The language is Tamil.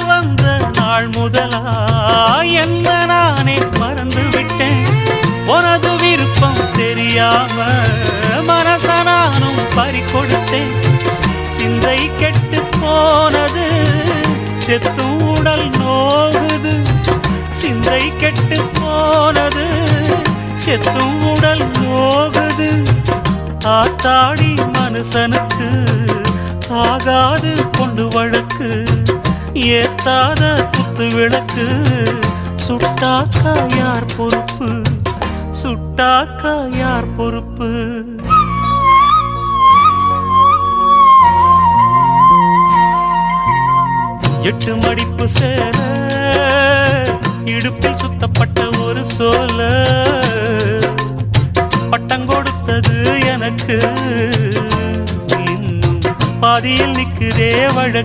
நான் வந்த நாள் முதலா என்ன நானே மறந்து விட்டேன் உனது விருப்பம் தெரியாம மனச நானும் பறி கொடுத்தேன் சிந்தை கெட்டு போனது செத்தும் உடல் நோகுது. சிந்தை கெட்டு போனது செத்தும் உடல் நோகுது. ஆத்தாடி மனுஷனுக்கு ஆகாது கொண்டு வழ ஏத்தாத குத்து விளக்கு. சுட்டாக்கா யார் பொறுப்பு? சுட்டாக்கா யார் பொறுப்பு? எட்டு மடிப்பு சேர இடுப்பில் சுத்தப்பட்ட ஒரு சோல. பட்டம் கொடுத்தது எனக்கு. இன்னும் பாதியில் நிற்குதே வழக்கு.